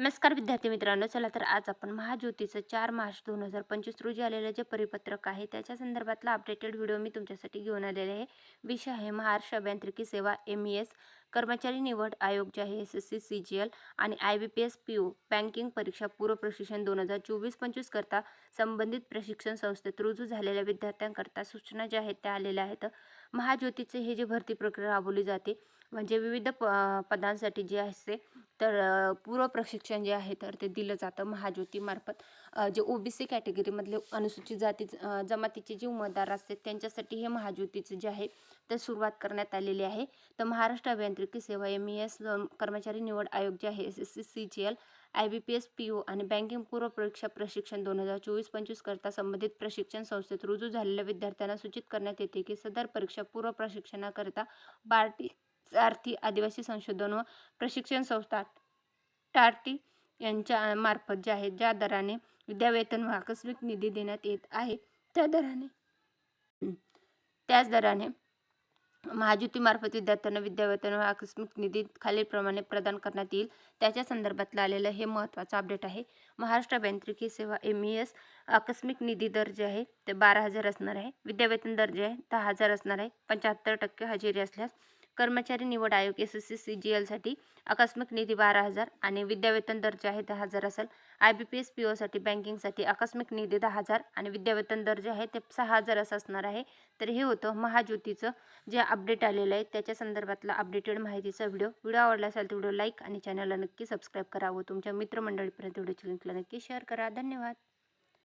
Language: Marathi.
नमस्कार विद्यार्थी मित्रांनो चला तर आज आपण महाज्योतीचं चार मार्च दोन हजार पंचवीस रोजी आलेलं जे परिपत्रक आहे त्याच्या संदर्भातला अपडेटेड व्हिडिओ मी तुमच्यासाठी घेऊन आलेले आहे. विषय आहे महाराष्ट्र अभियांत्रिकी सेवा एम ई एस कर्मचारी निवड आयोग जे आहे S S C C G L आणि I B P S P O banking परीक्षा पूर्व प्रशिक्षण दोन हजार चोवीस पंचवीस करता संबंधित प्रशिक्षण संस्थेत रुजू झालेल्या विद्यार्थ्यांकरता सूचना ज्या आहेत त्या आलेल्या आहेत. महाज्योतीचे हे जे भरती प्रक्रिया राबवली जाते म्हणजे विविध प पदांसाठी जे असते तर पूर्व प्रशिक्षण जे आहे तर ते दिलं जातं महाज्योतीमार्फत जे ओ बी सी कॅटेगरीमधले अनुसूचित जाती जमातीचे जे उमेदवार असतात त्यांच्यासाठी हे महाज्योतीचं जे आहे ते सुरुवात करण्यात आलेली आहे. तर महाराष्ट्र अभियांत्रिकी सेवा एम ई एस कर्मचारी निवड आयोग जे आहे S S C C G L I B P S P O आणि बँकिंग पूर्व परीक्षा प्रशिक्षण दोन हजार चोवीस पंचवीस करता संबंधित प्रशिक्षण संस्थेत रुजू झालेल्या विद्यार्थ्यांना सूचित करण्यात येते की सदर परीक्षा पूर्व प्रशिक्षणाकरिता बार्टी आर्थी आदिवासी संशोधन व प्रशिक्षण संस्था टार्टी यांच्या मार्फत जे आहे ज्या दराने विद्यावेतन व आकस्मिक निधी देण्यात येत आहे त्या दराने त्याच दराने महाज्योतीमार्फत विद्यार्थ्यांना विद्यावेतन व आकस्मिक निधी खालीलप्रमाणे प्रदान करण्यात येईल. त्याच्या संदर्भातलं आलेलं हे महत्त्वाचं अपडेट आहे. महाराष्ट्र अभियांत्रिकी सेवा एम ई एस आकस्मिक निधी दर जे आहे ते बारा हजार असणार आहे. विद्यावेतन दर जे आहे दहा हजार असणार आहे. पंच्याहत्तर टक्के हजेरी असल्यास कर्मचारी निवड आयोग S S C C G एलसाठी आकस्मिक निधी बारा हजार आणि विद्यावेतन दर जे आहे दहा हजार असेल. I B P S P ओसाठी बँकिंगसाठी आकस्मिक निधी दहा हजार आणि विद्यावेतन दर जे आहे ते सहा हजार असं असणार आहे. तर हे होतं महाज्योतीचं जे अपडेट आलेलं आहे त्याच्या संदर्भातला अपडेटेड माहितीचा व्हिडिओ व्हिडिओ आवडला असेल तर व्हिडिओ लाईक आणि चॅनलला नक्की सबस्क्राईब करा व तुमच्या मित्रमंडळीपर्यंत व्हिडिओची लिंकला नक्की शेअर करा. धन्यवाद.